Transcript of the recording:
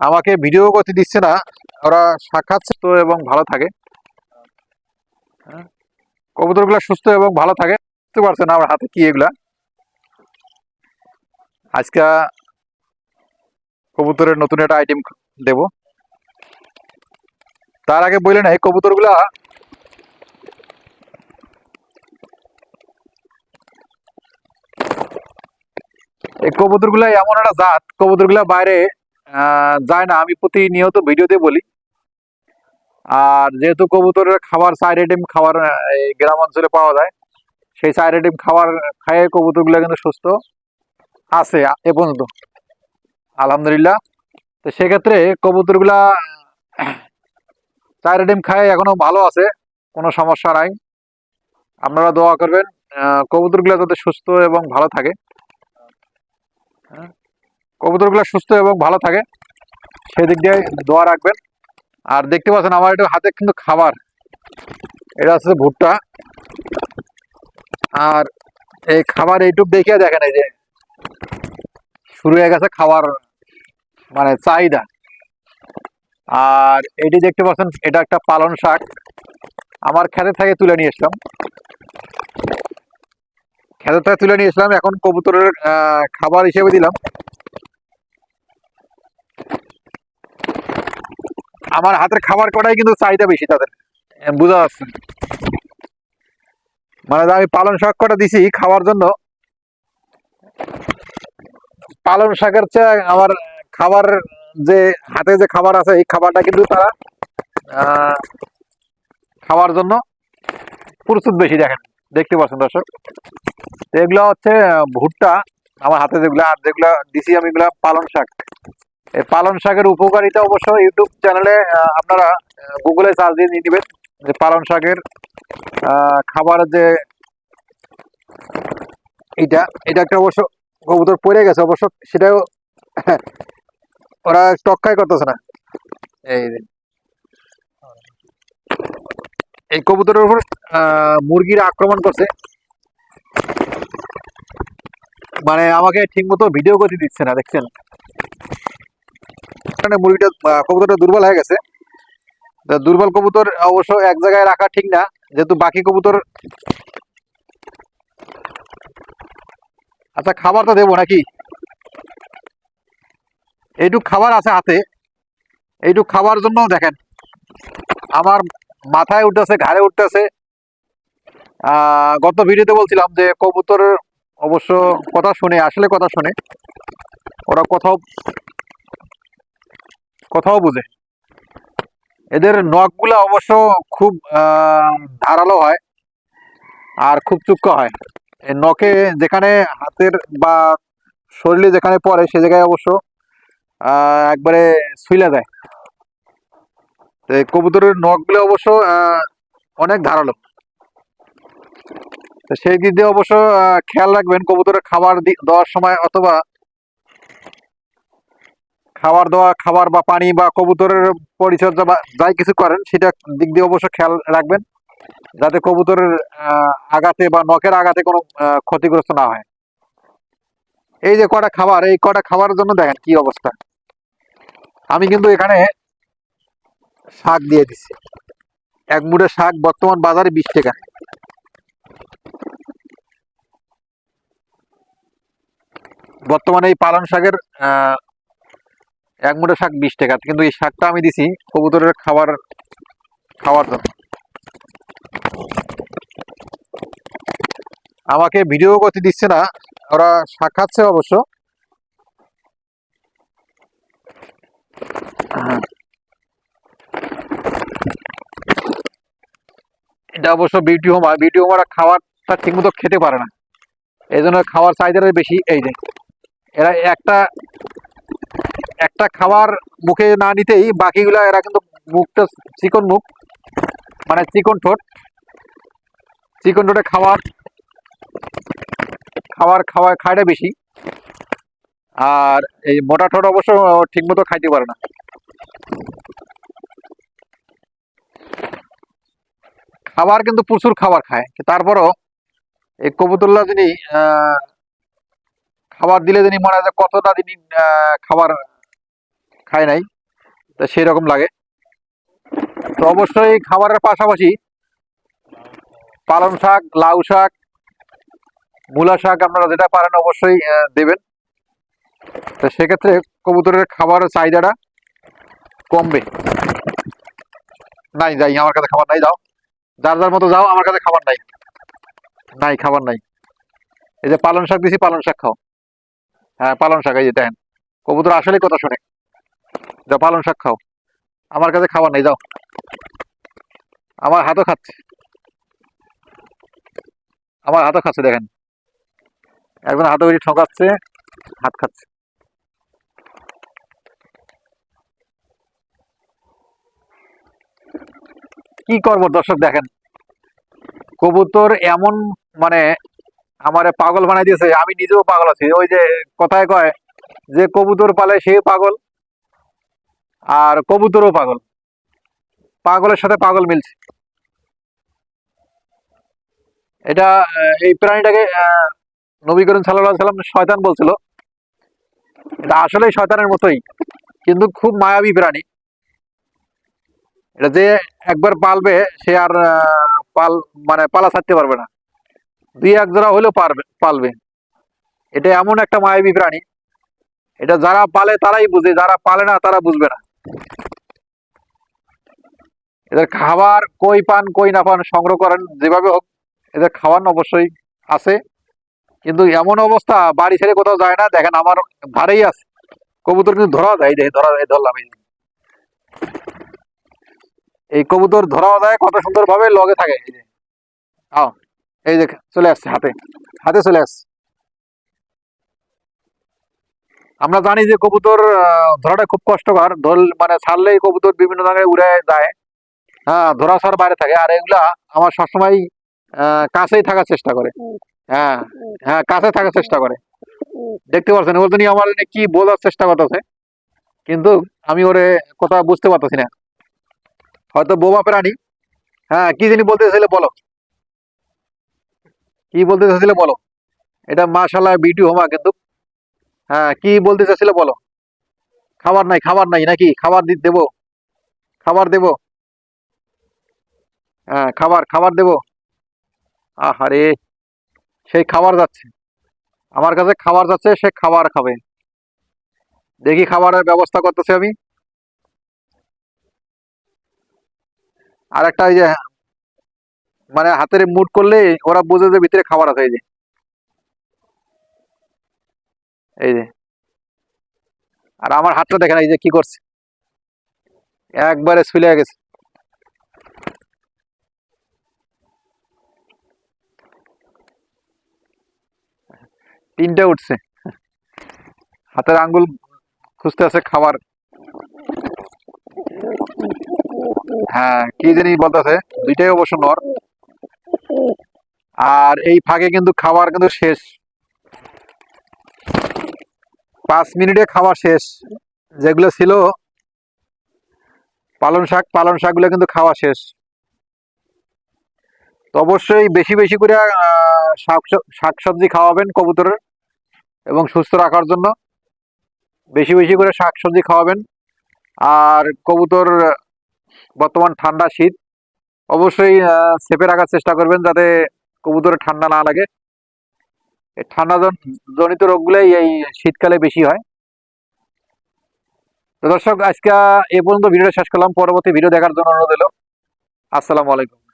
আমাকে ভিডিও করতে দিচ্ছে না ওরা সাক্ষাৎ তো এবং ভালো থাকে। হ্যাঁ, কবুতরগুলো সুস্থ এবং ভালো থাকে বুঝতে পারছে না আমার হাতে কি এগুলা। আজকে কবুতরের নতুন একটা আইটেম দেব। তার আগে বললেন এই কবুতরগুলা এই কবুতরগুলা এমন একটা জাত কবুতরগুলা বাইরে যায় না আমি প্রতিনিয়ত ভিডিওতে বলি। আর যেহেতু কবুতরের খাবার আইটেম খাবার গ্রাম অঞ্চলে পাওয়া যায় সেই আইটেম খাবার খাইয়ে কবুতরগুলো কিন্তু সুস্থ আছে এ পর্যন্ত। আলহামদুলিল্লাহ। তো সেক্ষেত্রে কবুতরগুলা চার আইটেম খায় এখনও ভালো আছে কোনো সমস্যা নাই। আপনারা দোয়া করবেন কবুতরগুলো যাতে সুস্থ এবং ভালো থাকে। হ্যাঁ, কবুতরগুলো সুস্থ এবং ভালো থাকে। সেদিক দিয়ে দোয়া রাখবেন। আর দেখতে পাচ্ছেন, আমার এটা হাতে কিন্তু খাবার। এটা হচ্ছে ভুট্টা। আর এই খাবার এইটুক দেখে দেখেন এই যে শুরু হয়ে গেছে খাবার মানে চাহিদা। আর এটি দেখতে পাচ্ছেন, এটা একটা পালন শাক। আমার খেতে থেকে তুলে নিয়ে এসলাম। খেতে থেকে তুলে নিয়ে এসলাম, এখন কবুতরের খাবার হিসেবে দিলাম। আমার হাতের খাবার কটাই কিন্তু চাহিদা বেশি তাদের। বোঝা যাচ্ছে। মানে আমি পালন শাক কটা দিছি খাওয়ার জন্য, পালন শাকের চেয়ে আমার খাবার যে, হাতে যে খাবার আছে এই খাবারটা কিন্তু তারা খাওয়ার জন্য প্রস্তুত বেশি দেখেন। দেখতে পাচ্ছেন দর্শক? এগুলো হচ্ছে ভুট্টা, আমার হাতে যেগুলো আর যেগুলো দিছি আমি এগুলা পালন শাক। পালন শাকের উপকারিতা অবশ্য ইউটিউব চ্যানেলে আপনারা গুগলে সার্চ দিয়ে নিয়ে নেবেন যে পালন শাকের আহ, খাবারের যে এটা এটা একটা অবশ্য কবুতর পড়ে গেছে অবশ্য সেটাও ওরা টক্কাই করতেছে না। এই এই কবুতরের উপর মুরগিরা আক্রমণ করছে। মানে আমাকে ঠিক মতো ভিডিও করতে দিচ্ছে না দেখছেন? এখানে মুরগিটা কবুতরটা দুর্বল হয়ে গেছে। দুর্বল কবুতর অবশ্য এক জায়গায় রাখা ঠিক না, যেহেতু বাকি কবুতর আচ্ছা খাবার তো দেবো নাকি? এইটুক খাবার আছে হাতে। এইটুক খাবার জন্য দেখেন, আমার মাথায় উঠতেছে, ঘাড়ে উঠতেছে। গত ভিডিওতে বলছিলাম যে কবুতর অবশ্য কথা শুনে, আসলে কথা শুনে, ওরা কোথাও কথাও বুঝে। এদের নখগুলো অবশ্য খুব ধারালো হয় আর খুব চুক্কা হয়। নখে যেখানে হাতের বা শরীরে যেখানে পড়ে সে জায়গায় অবশ্য একবারে শুইলা যায়। তো কবুতরের নখগুলো অবশ্য অনেক ধারালো। তো সেই দিক দিয়ে অবশ্য খেয়াল রাখবেন কবুতরের খাবার দেওয়ার সময় অথবা খাবার দেওয়া, খাবার বা পানি বা কবুতরের পরিচর্যা বা যাই কিছু করেন, সেটা দিক দিয়ে অবশ্য খেয়াল রাখবেন, যাতে কবুতরের আঘাতে বা নখের আঘাতে কোনো ক্ষতিগ্রস্ত না হয়। এই যে কটা খাবার, এই কটা খাবারের জন্য দেখেন কি অবস্থা। আমি কিন্তু এখানে শাক দিয়ে দিছি। এক মুঠে শাক বর্তমান বাজারে বিশ টাকা। বর্তমানে এই পালন শাকের এক মুঠো শাক বিশ টাকা। কিন্তু এই শাকটা আমি দিছি কবুতরের খাবার, খাওয়ার জন্য। আমাকে ভিডিও করতে দিচ্ছে না, ওরা শাক খাচ্ছে অবশ্য। এটা অবশ্য বিউটি হোমা বিউটি হোমারা খাবারটা ঠিকমতো খেতে পারে না। এই জন্য খাওয়ার চাহিদাটা বেশি, এই যে। এরা একটা একটা খাবার মুখে না নিতেই বাকিগুলা এরা কিন্তু মুখটা চিকন মুখ মানে চিকন ঠোঁট। চিকন ঠোঁটে খাবার খাবার খাওয়া, খায়টা বেশি। আর এই মোটা ঠোঁট অবশ্য ঠিক মতো খাইতে পারে না। খাবার কিন্তু প্রচুর খাবার খায়। তারপরও এই কবুতরলা যিনি খাবার দিলে যিনি মনে হয় কতটা তিনি খাবার খাই নাই, তো সেই রকম লাগে। তো অবশ্যই খাবারের পাশাপাশি পালং শাক, লাউ শাক, মূলা শাক আপনারা যেটা পারেন অবশ্যই দেবেন। তো সেক্ষেত্রে কবুতরের খাবারের চাহিদাটা কমবে। নাই, যাই, আমার কাছে খাবার নাই, যাও। যার যার মতো যাও, আমার কাছে খাবার নাই। নাই, খাবার নাই। এই যে পালং শাক দিছি, পালং শাক খাও। হ্যাঁ পালং শাক, এই যে দেখেন। কবুতর আসলে কথা শোনে। যাও, পালং শাক খাও। আমার কাছে খাবার নেই, যাও। আমার হাতও খাচ্ছে। আমার হাতও খাচ্ছে, দেখেন। একজন হাতে বেরিয়ে ঠকাচ্ছে, হাত খাচ্ছে। কি করব, দর্শক, দেখেন। কবুতর এমন মানে আমারে পাগল বানাই দিয়েছে, আমি নিজেও পাগল আছি। ওই যে কথায় কয়, যে কবুতর পালে সে পাগল। আর কবুতরও পাগল। পাগলের সাথে পাগল মিলছে। এটা এই প্রাণীটাকে নবী করিম সাল্লাম শয়তান বলছিল। এটা আসলে শয়তানের মতোই, কিন্তু খুব মায়াবী প্রাণী। এটা যে একবার পালবে, সে আর পাল মানে পালা ছাড়তে পারবে না। দুই এক জোড়া হলেও পারবে, পালবে। এটা এমন একটা মায়াবী প্রাণী। এটা যারা পালে তারাই বুঝে, যারা পালে না তারা বুঝবে না। এদের খাবার কই পান, কই না পান সংগ্রহ করেন, যেভাবে হোক, এদের খাওয়ান অবশ্যই আছে। কিন্তু এমন অবস্থা, বাড়ি ছেড়ে কোথাও যায় না। দেখেন, আমার ভারেই আছে। কবুতর কিন্তু ধরা যায় দেখে ধরা যায় ধরলাম, এই কবুতর ধরাও যায়, কত সুন্দর ভাবে লগে থাকে এই যে, চলে আসছে হাতে। হাতে চলে আসছে। আমরা জানি যে কবুতর ধরাটা খুব কষ্টকর। ধর মানে ছাড়লেই কবুতর বিভিন্ন জায়গায় উড়ে যায়। হ্যাঁ ধরা ছাড় বাইরে থাকে। আর এগুলা আমার সবসময় কাছেই থাকার চেষ্টা করে। হ্যাঁ হ্যাঁ কাছে থাকার চেষ্টা করে। দেখতে পাচ্ছেন ওর জন্য আমার কি বোঝার চেষ্টা করতেছে? কিন্তু আমি ওরে কথা বুঝতে পারতেছি না। হয়তো বোবা প্রাণী। হ্যাঁ কি জানি বলতে চাইলে বলো। কি বলতে চাইছিলে বলো? এটা মাশাল্লাহ বিউটি হোমা কিন্তু হ্যাঁ কি বলতে চাইছিলে বলো? খাবার নাই খাবার নাই নাকি? খাবার দেবো। খাবার দেবো। হ্যাঁ খাবার খাবার দেবো। আহারে, সেই খাবার যাচ্ছে। আমার কাছে খাবার যাচ্ছে, সে খাবার খাবে। দেখি খাবারের ব্যবস্থা করতেছি আমি। আর একটা ওই যে মানে হাতের মুট করলে ওরা বোঝে যে ভিতরে খাবার আছে এই যে। এই যে। আর আমার হাতটা দেখেন, এই যে কি করছে। একবারে শুলে গেছে। তিনটে উঠছে। হাতের আঙ্গুল খুঁজতে আছে খাবার। হ্যাঁ কি জানি বলতেছে, দুইটাই অবশ্য নর। আর এই ফাঁকে কিন্তু খাবার কিন্তু শেষ। পাঁচ মিনিটে খাওয়া শেষ। যেগুলো ছিল পালং শাক, পালং শাকগুলো কিন্তু খাওয়া শেষ। তো অবশ্যই বেশি বেশি করে শাক সবজি খাওয়াবেন কবুতরের এবং সুস্থ রাখার জন্য। বেশি বেশি করে শাক সবজি খাওয়াবেন। আর কবুতর বর্তমান ঠান্ডা শীত, অবশ্যই চেপে রাখার চেষ্টা করবেন যাতে কবুতরের ঠান্ডা না লাগে। ঠান্ডা জন- জনিত রোগগুলোই এই শীতকালে বেশি হয়। তো দর্শক, আজকে এ পর্যন্ত ভিডিওটা শেষ করলাম। পরবর্তী ভিডিও দেখার জন্য অনুরোধ এলো আসসালামু আলাইকুম।